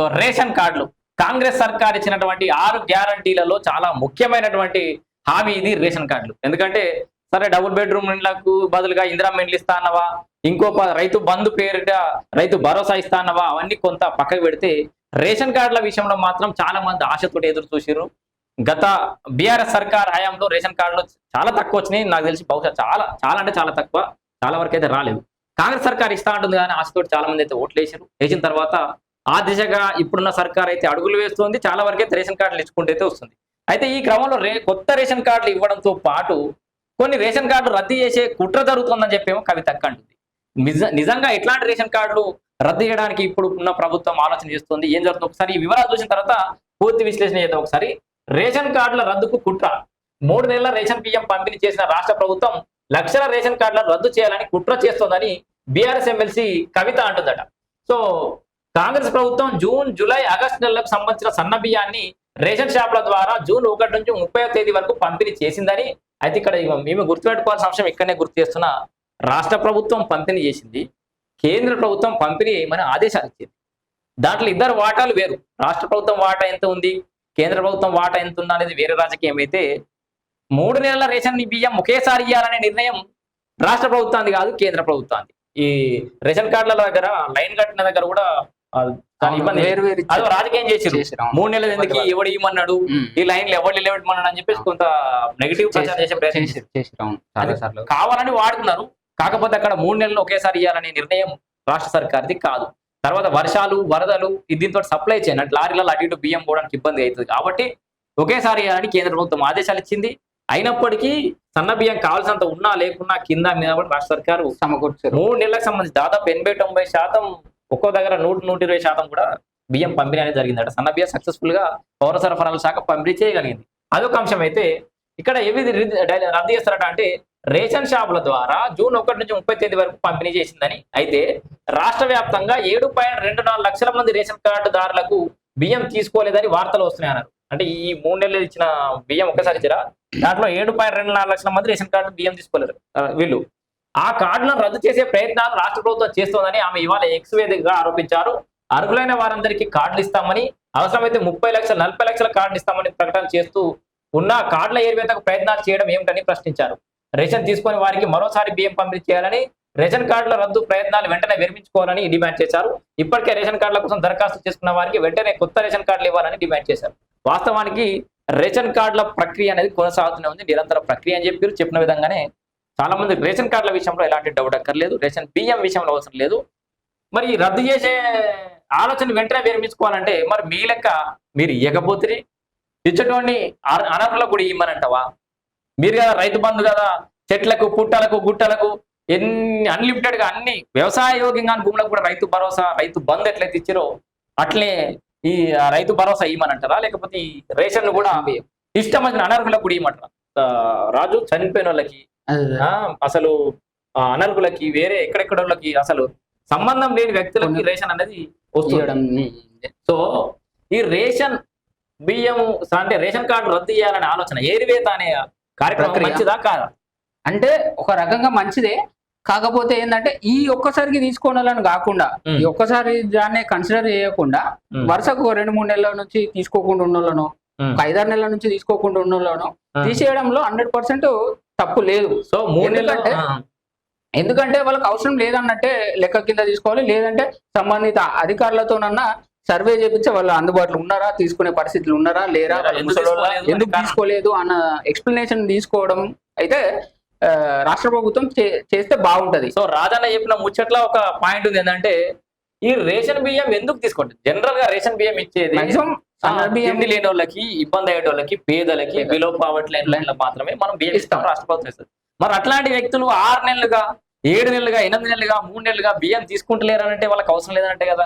So ration కార్డులు. కాంగ్రెస్ సర్కార్ ఇచ్చినటువంటి ఆరు గ్యారంటీలలో చాలా ముఖ్యమైనటువంటి హామీ ఇది రేషన్ కార్డులు. ఎందుకంటే సరే డబుల్ బెడ్రూమ్ ఇండ్లకు బదులుగా ఇందిరా ఇండ్లు ఇస్తా అన్నవా? ఇంకో ప- రైతు బంధు పేరిట రైతు భరోసా ఇస్తా అన్నవా? అవన్నీ కొంత పక్కకు పెడితే రేషన్ కార్డుల విషయంలో మాత్రం చాలా మంది ఆశతోటి ఎదురు చూసారు గత బీఆర్ఎస్ సర్కార్ హయాంలో రేషన్ కార్డులు చాలా తక్కువ వచ్చినాయి. నాకు తెలిసి బహుశా చాలా చాలా అంటే చాలా తక్కువ. చాలా వరకు అయితే రాలేదు. కాంగ్రెస్ సర్కార్ ఇస్తా ఉంటుంది కానీ ఆశతో చాలా మంది అయితే ఓట్లు వేసారు వేసిన తర్వాత ఆ దిశగా ఇప్పుడున్న సర్కార్ అయితే అడుగులు వేస్తుంది. చాలా వరకు రేషన్ కార్డులు ఇచ్చుకుంటూ అయితే వస్తుంది. అయితే ఈ క్రమంలో రే కొత్త రేషన్ కార్డులు ఇవ్వడంతో పాటు కొన్ని రేషన్ కార్డులు రద్దు చేసే కుట్ర జరుగుతుందని చెప్పేమో కవిత అంటుంది. నిజ నిజంగా ఎట్లాంటి రేషన్ కార్డులు రద్దు చేయడానికి ఇప్పుడు ఉన్న ప్రభుత్వం ఆలోచన చేస్తుంది? ఏం జరుగుతుంది? ఒకసారి ఈ వివరాలు చూసిన తర్వాత పూర్తి విశ్లేషణ చేద్దాం ఒకసారి. రేషన్ కార్డుల రద్దుకు కుట్ర. మూడు నెలల రేషన్ బియ్యం పంపిణీ చేసిన రాష్ట్ర ప్రభుత్వం లక్షల రేషన్ కార్డులను రద్దు చేయాలని కుట్ర చేస్తోందని బీఆర్ఎస్ ఎమ్మెల్సీ కవిత అంటుందట. సో కాంగ్రెస్ ప్రభుత్వం జూన్ జూలై ఆగస్టు నెలలకు సంబంధించిన సన్న బియ్యాన్ని రేషన్ షాపుల ద్వారా జూన్ ఒకటి నుంచి ముప్పై తేదీ వరకు పంపిణీ చేసిందని అయితే ఇక్కడ మేము గుర్తుపెట్టుకోవాల్సిన అంశం ఇక్కడనే గుర్తు చేస్తున్న రాష్ట్ర ప్రభుత్వం పంపిణీ చేసింది కేంద్ర ప్రభుత్వం పంపిణీ చేయమని ఆదేశాలు ఇచ్చింది. దాంట్లో ఇద్దరు వాటాలు వేరు. రాష్ట్ర ప్రభుత్వం వాటా ఎంత ఉంది కేంద్ర ప్రభుత్వం వాటా ఎంత ఉందా అనేది వేరే రాజకీయం అయితే మూడు నెలల రేషన్ బియ్యం ఒకేసారి ఇవ్వాలనే నిర్ణయం రాష్ట్ర ప్రభుత్వానికి కాదు కేంద్ర ప్రభుత్వానికి ఈ రేషన్ కార్డుల దగ్గర లైన్ కట్టిన దగ్గర కూడా అదో రాజకీయం చేసిరు. మూడు నెలల ఎందుకు ఎవడు ఇవ్వమన్నాడు. ఈ లైన్లు ఎవరు నిలబెట్టమన్నాడు అని చెప్పేసి కొంత నెగిటివ్ ప్రచారం చేసే ప్రయత్నం కావాలని వాడుతున్నారు. కాకపోతే అక్కడ మూడు నెలలు ఒకేసారి ఇవ్వాలనే నిర్ణయం రాష్ట్ర సర్కార్ది కాదు. తర్వాత వర్షాలు వరదలు దీంతో సప్లై చేయను అంటే లారీలలో అటు ఇటు బియ్యం పోవడానికి ఇబ్బంది అవుతుంది. కాబట్టి ఒకేసారి ఇవ్వాలని కేంద్ర ప్రభుత్వం ఆదేశాలు ఇచ్చింది. అయినప్పటికీ సన్న బియ్యం కావాల్సినంత ఉన్నా లేకున్నా కింద మీద కూడా రాష్ట్ర సర్కారు సమకూర్చారు. మూడు నెలలకు సంబంధించి దాదాపు ఎనభై తొంభై శాతం ఒక్కో దగ్గర నూట నూట ఇరవై శాతం కూడా బియ్యం పంపిణీ అనేది జరిగిందట. సన్న బియ్యం సక్సెస్ఫుల్గా పౌర సరఫరాల శాఖ పంపిణీ చేయగలిగింది. అదొక అంశం అయితే ఇక్కడ ఏవి రద్దు చేస్తారట అంటే రేషన్ షాపుల ద్వారా జూన్ ఒకటి నుంచి ముప్పై తేదీ వరకు పంపిణీ చేసిందని. అయితే రాష్ట్ర వ్యాప్తంగా ఏడు పాయింట్ రెండు నాలుగు లక్షల మంది రేషన్ కార్డుదారులకు బియ్యం తీసుకోలేదని వార్తలు వస్తున్నాయి అన్నారు. అంటే ఈ మూడు నెలలు ఇచ్చిన బియ్యం ఒకసారి ఇచ్చారా? దాంట్లో ఏడు పాయింట్ రెండు నాలుగు లక్షల మంది రేషన్ కార్డు బియ్యం తీసుకోలేరు. వీళ్ళు ఆ కార్డులను రద్దు చేసే ప్రయత్నాలు రాష్ట్ర ప్రభుత్వం చేస్తోందని ఆమె ఇవాళ ఎక్స్ వేదికగా ఆరోపించారు. అర్హులైన వారందరికీ కార్డులు ఇస్తామని అవసరమైతే ముప్పై లక్షల నలభై లక్షల కార్డులు ఇస్తామని ప్రకటన చేస్తూ ఉన్న కార్డుల ఏర్వేతకు ప్రయత్నాలు చేయడం ఏమిటని ప్రశ్నించారు. రేషన్ తీసుకొని వారికి మరోసారి బియ్యం పంపిణీ చేయాలని రేషన్ కార్డుల రద్దు ప్రయత్నాలు వెంటనే విరమించుకోవాలని డిమాండ్ చేశారు. ఇప్పటికే రేషన్ కార్డుల కోసం దరఖాస్తు చేసుకున్న వారికి వెంటనే కొత్త రేషన్ కార్డులు ఇవ్వాలని డిమాండ్ చేశారు. వాస్తవానికి రేషన్ కార్డుల ప్రక్రియ అనేది కొనసాగుతూనే ఉంది నిరంతర ప్రక్రియ అని చెప్పారు చెప్పిన విధంగానే చాలా మంది రేషన్ కార్డుల విషయంలో ఎలాంటి డౌట్ అక్కర్లేదు. రేషన్ బియ్యం విషయంలో అవసరం లేదు. మరి రద్దు చేసే ఆలోచన వెంటనే విరమించుకోవాలంటే మరి మీ లెక్క మీరు ఇవ్వకపోతే ఇచ్చేటువంటి అనర్హులకు కూడా ఇమ్మనంటావా మీరు కదా రైతు బంధు కదా చెట్లకు పుట్టలకు గుట్టలకు ఎన్ని అన్లిమిటెడ్గా అన్ని వ్యవసాయ యోగ్యంగా భూములకు కూడా రైతు భరోసా రైతు బంధు ఎట్లయితే ఇచ్చారో అట్లే ఈ రైతు భరోసా ఇవ్వమంటారా? లేకపోతే ఈ రేషన్ కూడా ఇష్టమైన అనర్హులకు కూడా ఇవ్వమంటారా? రాజు చనిపోయిన వాళ్ళకి అసలు అనర్హులకి వేరే ఎక్కడెక్కడ వాళ్ళకి అసలు సంబంధం లేని వ్యక్తులకి రేషన్ అనేది వస్తుంది సో ఈ రేషన్ బియ్యము అంటే రేషన్ కార్డు రద్దు చేయాలనే ఆలోచన ఏరివేత అనే కార్యక్రమం. మంచిదా కాదా అంటే ఒక రకంగా మంచిదే కాకపోతే ఏంటంటే ఈ ఒక్కసారికి తీసుకోవాలని కాకుండా. ఈ ఒక్కసారి దాన్ని కన్సిడర్ చేయకుండా. వరుసకు రెండు మూడు నెలల నుంచి తీసుకోకుండా ఉన్నోళ్ళను ఉమ్. ఒక ఐదారు నెలల నుంచి తీసుకోకుండా ఆ. తీసేయడంలో హండ్రెడ్ పర్సెంట్ తప్పు లేదు. సో మూడు నెలలు ఎందుకంటే వాళ్ళకి అవసరం లేదన్నట్టే లెక్క కింద తీసుకోవాలి. లేదంటే సంబంధిత అధికారులతోనన్నా సర్వే చేపించి వాళ్ళు అందుబాటులో ఉన్నారా? తీసుకునే పరిస్థితులు ఉన్నారా? లేరా? ఎందుకు? తీసుకోలేదు? అన్న ఎక్స్ప్లెనేషన్ తీసుకోవడం అయితే రాష్ట్ర ప్రభుత్వం చేస్తే బాగుంటది. సో రాజన్న చెప్పిన ముచ్చట్లో ఒక పాయింట్ ఉంది. ఏంటంటే ఈ రేషన్ బియ్యం ఎందుకు తీసుకోండి జనరల్గా రేషన్ బియ్యం ఇచ్చేది తిండి లేని వాళ్ళకి ఇబ్బంది అయ్యే వాళ్ళకి పేదలకి. బిలో పావర్టీ లైన్ లైన్లో మాత్రమే మనం బియ్యం ఇస్తాం ఇస్తాం. రాష్ట్ర ప్రభుత్వం ఇస్తుంది మరి అట్లాంటి వ్యక్తులు ఆరు నెలలుగా ఏడు నెలలుగా ఎనిమిది నెలలుగా మూడు నెలలుగా బియ్యం తీసుకుంటలేరు అంటే వాళ్ళకి అవసరం లేదంటే కదా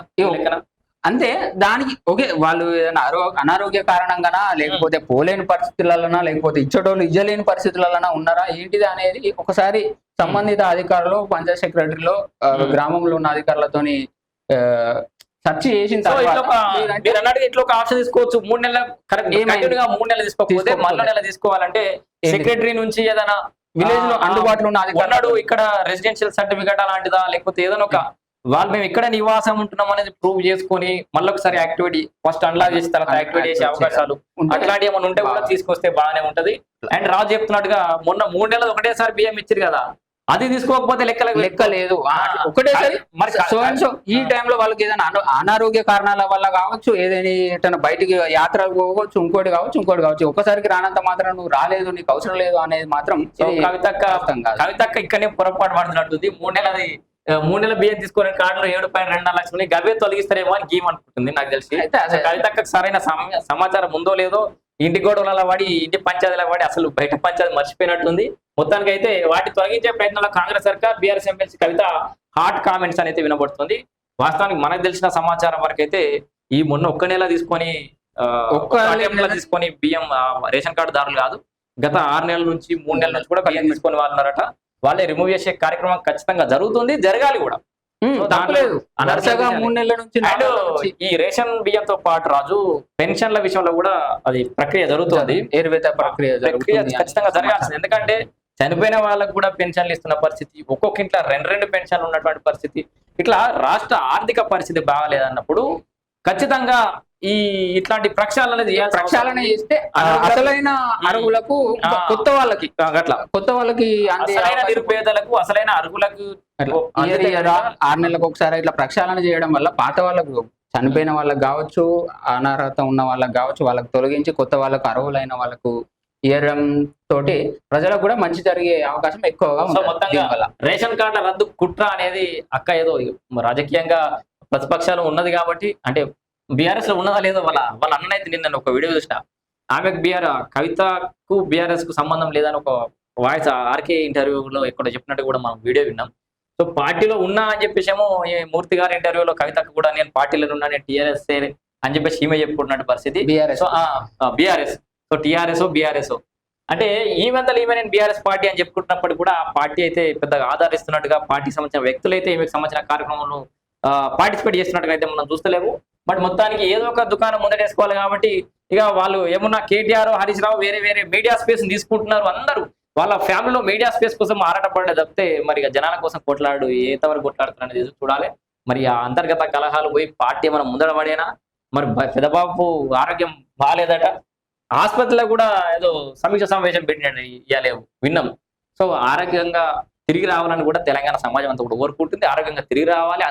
అంతే దానికి ఓకే వాళ్ళు ఏదైనా అనారోగ్య కారణంగానా లేకపోతే పోలేని పరిస్థితులలోనా లేకపోతే ఇచ్చటోళ్ళు ఇయ్యలేని పరిస్థితులలోనా ఉన్నారా ఏంటిది అనేది ఒకసారి సంబంధిత అధికారులు పంచాయత్ సెక్రటరీలో. గ్రామంలో ఉన్న అధికారులతోని సెర్చ్ చేసిన తర్వాత మీరు ఇట్లా ఒక ఆప్షన్ తీసుకోవచ్చు మూడు నెలల కరెక్ట్? కంటిన్యూగా మూడు నెలలు తీసుకోకపోతే. మళ్ళీ నెల తీసుకోవాలంటే? సెక్రటరీ నుంచి ఏదైనా విలేజ్లో అందుబాటులో ఉన్న ఉన్నాడు ఇక్కడ రెసిడెన్షియల్ సర్టిఫికేట్ అలాంటిదా లేకపోతే ఏదైనా ఒక వాళ్ళు మేము ఇక్కడ నివాసం ఉంటున్నాం అనేది ప్రూవ్ చేసుకొని మళ్ళీ ఒకసారి యాక్టివిటీ ఫస్ట్ అన్లాక్ చేసి తర్వాత యాక్టివిటీ చేసే అవకాశాలు అట్లాంటి ఏమైనా ఉంటే కూడా. తీసుకొస్తే బాగానే ఉంటది అండ్ రాజు చెప్తున్నట్టుగా మొన్న మూడు నెలలు ఒకటేసారి బియ్యం ఇచ్చారు కదా అది తీసుకోకపోతే లెక్కలకు లెక్క లేదు ఒకటేసారి మరి సో అండ్ సో ఈ టైంలో వాళ్ళకి ఏదైనా అన- అనారోగ్య కారణాల వల్ల కావచ్చు ఏదైనా బయటికి యాత్రలు పోవచ్చు ఇంకోటి కావచ్చు ఇంకోటి కావచ్చు ఒక్కసారికి రానంత మాత్రం నువ్వు రాలేదు నీకు అవసరం లేదు అనేది మాత్రం కవితక్క. కవితక్క ఇక్కడనే పొరపాటు పడుతున్నట్టుంది. మూడు నెలది మూడు నెలల బియ్యం తీసుకునే కార్డులో ఏడు పాయింట్ రెండు నాలుగు లక్షలు. గవే తొలగిస్తారేమో అని గీమ్ అనుకుంటుంది నాకు తెలిసి. అయితే కవితక్కకు సరైన సమ- సమాచారం ఉందో లేదో ఇంటి గోడల పడి ఇంటి పంచాయతీల పడి అసలు బయట పంచాయతీ మర్చిపోయినట్టుంది మొత్తానికి అయితే వాటి తొలగించే ప్రయత్నంలో కాంగ్రెస్ సర్కార్ BRS MLC Kavitha hot comments అనేది వినబడుతుంది. వాస్తవానికి మనకు తెలిసిన సమాచారం వరకు అయితే ఈ మొన్న ఒక్క నెల తీసుకొని ఒక్క నెల- తీసుకొని బియ్యం రేషన్ కార్డు దారులు కాదు. గత ఆరు నెలల నుంచి మూడు నెలల నుంచి కూడా బియ్యం తీసుకొని వాళ్ళన్నారట. వాళ్ళే రిమూవ్ చేసే కార్యక్రమం ఖచ్చితంగా జరుగుతుంది జరగాలి కూడా. తప్పలేదు. మూడు నెలల నుంచి ఈ రేషన్ బియ్యంతో పాటు రాజు పెన్షన్ల విషయంలో కూడా అది ప్రక్రియ జరుగుతుంది. ఏరువేత ప్రక్రియ ప్రక్రియ జరుగుతుంది ఖచ్చితంగా జరగాల్సింది. ఎందుకంటే చనిపోయిన వాళ్ళకు కూడా పెన్షన్లు ఇస్తున్న పరిస్థితి ఒక్కొక్క ఇంట్లో రెండు రెండు పెన్షన్లు ఉన్నటువంటి పరిస్థితి. ఇట్లా రాష్ట్ర ఆర్థిక పరిస్థితి బాగాలేదన్నప్పుడు ఖచ్చితంగా ఈ ఇట్లాంటి ప్రక్షాళన ప్రక్షాళన. చేస్తే అసలైన అర్హులకు ఆ. కొత్త వాళ్ళకి అట్లా కొత్త వాళ్ళకి అసలైన నిరుపేదలకు అసలైన కనుక ఆరు నెలలకు ఒకసారి ఇట్లా ప్రక్షాళన చేయడం వల్ల పాత వాళ్ళకు చనిపోయిన వాళ్ళకి కావచ్చు అనార్హత ఉన్న వాళ్ళకి కావచ్చు వాళ్ళకి తొలగించి కొత్త వాళ్ళకు అర్హులైన వాళ్ళకు ఇయరం తోటి ప్రజలకు కూడా మంచి జరిగే అవకాశం ఎక్కువగా మొత్తంగా. రేషన్ కార్డుల రద్దు కుట్ర అనేది అక్క ఏదో రాజకీయంగా ప్రతిపక్షాలు ఉన్నది కాబట్టి అంటే బీఆర్ఎస్లో ఉన్నదా లేదో వాళ్ళ వాళ్ళ అన్న అయితే నిన్న ఒక వీడియో చూసిన. ఆమెకు బీఆర్ కవితకు బీఆర్ఎస్కు సంబంధం లేదని ఒక వాయిస్ ఆర్కే ఇంటర్వ్యూలో ఎక్కడ చెప్పినట్టు కూడా మనం వీడియో విన్నాం. సో పార్టీలో ఉన్నా అని చెప్పేసి ఏమో ఈ మూర్తి గారి ఇంటర్వ్యూలో కవితకు కూడా నేను పార్టీలో ఉన్నా నేను టీఆర్ఎస్ అని చెప్పేసి ఈమె చెప్పుకుంటున్నట్టు పరిస్థితి. BRS. So BRS so TRS BRS అంటే ఈమెంతలు ఈమె నేను బీఆర్ఎస్ పార్టీ అని చెప్పుకుంటున్నప్పుడు కూడా ఆ పార్టీ అయితే పెద్దగా ఆధారిస్తున్నట్టుగా పార్టీకి సంబంధించిన వ్యక్తులు అయితే ఈమెకు సంబంధించిన కార్యక్రమంలో పార్టిసిపేట్ చేస్తున్నట్టుగా అయితే మనం చూస్తలేము. బట్ మొత్తానికి ఏదో ఒక దుకాణం ముందటేసుకోవాలి కాబట్టి ఇక వాళ్ళు ఏమున్నా కేటీఆర్ హరీష్ రావు వేరే వేరే మీడియా స్పేస్ తీసుకుంటున్నారు అందరూ. వాళ్ళ ఫ్యామిలీలో మీడియా స్పేస్ కోసం ఆరాటపడే తప్పితే మరి జనాల కోసం కొట్లాడు ఎంతవరకు కొట్లాడుతున్నారు అనేది చూడాలి. మరి ఆ అంతర్గత కలహాలు పోయి పార్టీ మనం ముందర పడేనా? మరి పెదబాబు ఆరోగ్యం బాగాలేదట ఆసుపత్రిలో కూడా ఏదో సమీక్ష సమావేశం పెట్టినాడు ఇవ్వాలి విన్నాం. సో ఆరోగ్యంగా తిరిగి రావాలని కూడా తెలంగాణ సమాజం అంతా కూడా కోరుకుంటుంది ఆరోగ్యంగా తిరిగి రావాలి.